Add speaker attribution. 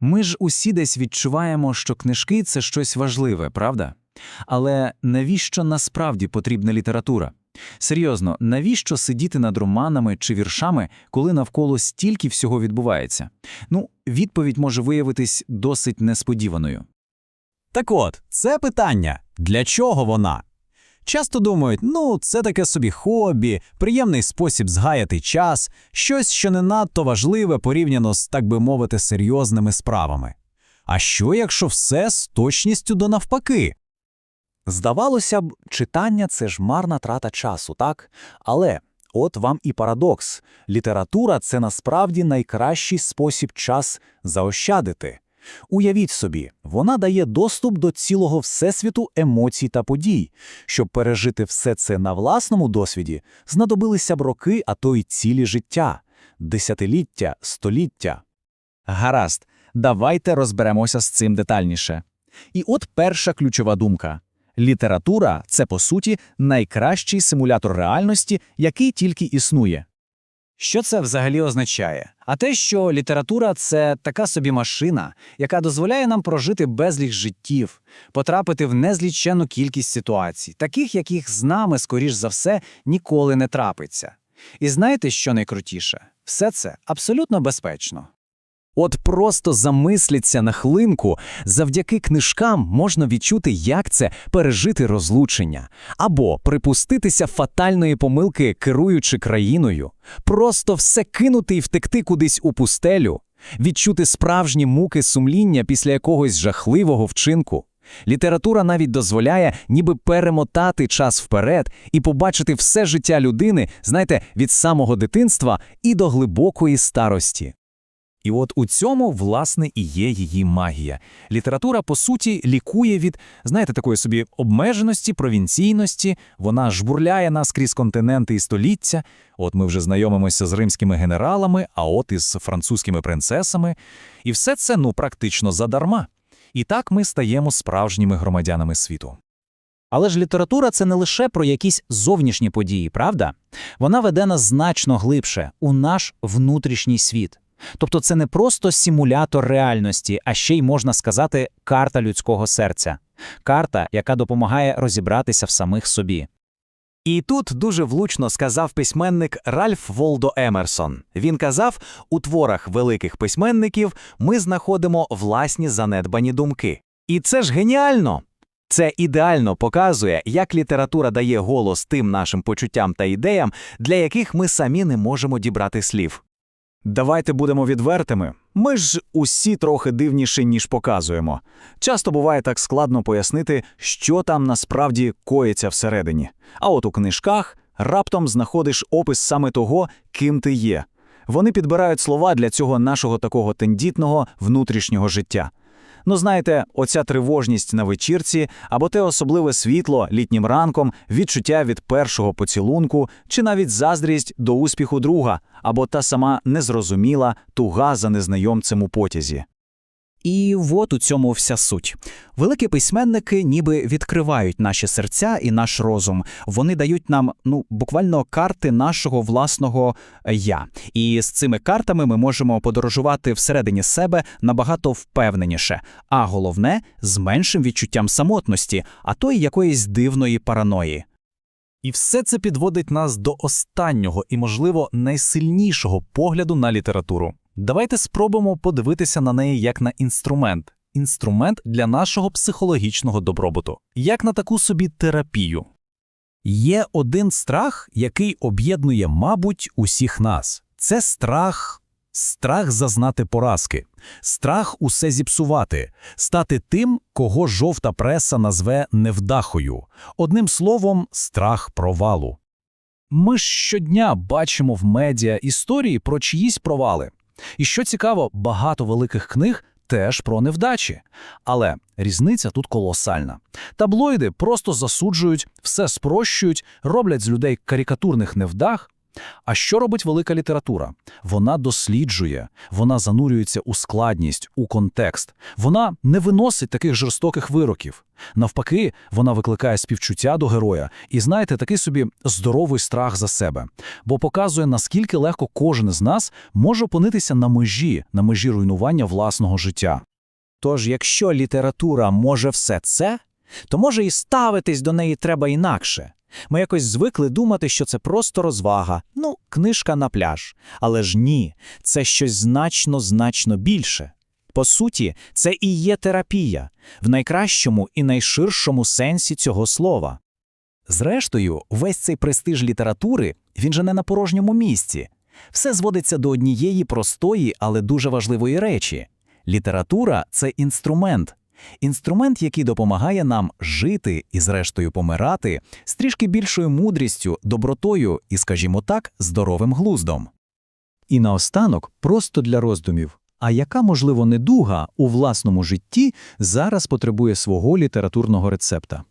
Speaker 1: Ми ж усі десь відчуваємо, що книжки це щось важливе, правда? Але навіщо насправді потрібна література? Серйозно, навіщо сидіти над романами чи віршами, коли навколо стільки всього відбувається? Ну, відповідь може виявитись досить несподіваною.
Speaker 2: Так от, це питання для чого вона? Часто думають, ну, це таке собі хобі, приємний спосіб згаяти час, щось, що не надто важливе порівняно з, так би мовити, серйозними справами. А що, якщо все з точністю до навпаки?
Speaker 3: Здавалося б, читання це ж марна трата часу, так? Але от вам і парадокс. Література це насправді найкращий спосіб час заощадити. Уявіть собі, вона дає доступ до цілого всесвіту емоцій та подій. Щоб пережити все це на власному досвіді, знадобилися б роки, а то й цілі життя, десятиліття, століття.
Speaker 4: Гаразд, давайте розберемося з цим детальніше. І от перша ключова думка. Література це, по суті, найкращий симулятор реальності, який тільки існує.
Speaker 1: Що це взагалі означає? А те, що література це така собі машина, яка дозволяє нам прожити безліч життів, потрапити в незліченну кількість ситуацій, таких, яких з нами, скоріш за все, ніколи не трапиться. І знаєте, що найкрутіше? Все це абсолютно безпечно.
Speaker 4: От просто замисліться на хвилинку, завдяки книжкам можна відчути, як це пережити розлучення, або припуститися фатальної помилки, керуючи країною, просто все кинути і втекти кудись у пустелю, відчути справжні муки сумління після якогось жахливого вчинку. Література навіть дозволяє ніби перемотати час вперед і побачити все життя людини, знаєте, від самого дитинства і до глибокої старості.
Speaker 5: І от у цьому, власне, і є її магія. Література, по суті, лікує від, знаєте, такої собі обмеженості, провінційності, вона жбурляє нас крізь континенти і століття. От ми вже знайомимося з римськими генералами, а от із французькими принцесами. І все це, ну, практично задарма. І так ми стаємо справжніми громадянами світу.
Speaker 6: Але ж література це не лише про якісь зовнішні події, правда? Вона веде нас значно глибше у наш внутрішній світ. Тобто це не просто симулятор реальності, а ще й можна сказати карта людського серця, карта, яка допомагає розібратися в самих собі.
Speaker 3: І тут дуже влучно сказав письменник Ральф Волдо Емерсон. Він казав: у творах великих письменників ми знаходимо власні занедбані думки. І це ж геніально! Це ідеально показує, як література дає голос тим нашим почуттям та ідеям, для яких ми самі не можемо дібрати слів.
Speaker 2: Давайте будемо відвертими. Ми ж усі трохи дивніші, ніж показуємо. Часто буває так складно пояснити, що там насправді коїться всередині. А от у книжках раптом знаходиш опис саме того, ким ти є. Вони підбирають слова для цього нашого такого тендітного внутрішнього життя. Ну, знаєте, оця тривожність на вечірці, або те особливе світло літнім ранком, відчуття від першого поцілунку, чи навіть заздрість до успіху друга, або та сама незрозуміла туга за незнайомцем у потязі.
Speaker 6: І от у цьому вся суть. Великі письменники ніби відкривають наші серця і наш розум. Вони дають нам ну буквально карти нашого власного я. І з цими картами ми можемо подорожувати всередині себе набагато впевненіше, а головне з меншим відчуттям самотності, а то й якоїсь дивної параної.
Speaker 5: І все це підводить нас до останнього і, можливо, найсильнішого погляду на літературу. Давайте спробуємо подивитися на неї як на інструмент, інструмент для нашого психологічного добробуту, як на таку собі терапію.
Speaker 2: Є один страх, який об'єднує, мабуть, усіх нас. Це страх, страх зазнати поразки, страх усе зіпсувати, стати тим, кого жовта преса назве невдахою. Одним словом, страх провалу.
Speaker 5: Ми щодня бачимо в медіа історії про чиїсь провали. І що цікаво, багато великих книг теж про невдачі. Але різниця тут колосальна. Таблоїди просто засуджують, все спрощують, роблять з людей карикатурних невдах.
Speaker 2: А що робить велика література? Вона досліджує, вона занурюється у складність, у контекст. Вона не виносить таких жорстоких вироків. Навпаки, вона викликає співчуття до героя і, знаєте, такий собі здоровий страх за себе, бо показує, наскільки легко кожен з нас може опинитися на межі, на межі руйнування власного життя.
Speaker 3: Тож, якщо література може все це, то може і ставитись до неї треба інакше. Ми якось звикли думати, що це просто розвага, ну, книжка на пляж. Але ж ні, це щось значно-значно більше. По суті, це і є терапія, в найкращому і найширшому сенсі цього слова.
Speaker 4: Зрештою, весь цей престиж літератури, він же не на порожньому місці. Все зводиться до однієї простої, але дуже важливої речі. Література – це інструмент. Інструмент, який допомагає нам жити і, зрештою, помирати з трішки більшою мудрістю, добротою і, скажімо так, здоровим глуздом.
Speaker 1: І наостанок, просто для роздумів. А яка, можливо, недуга у власному житті зараз потребує свого літературного рецепта?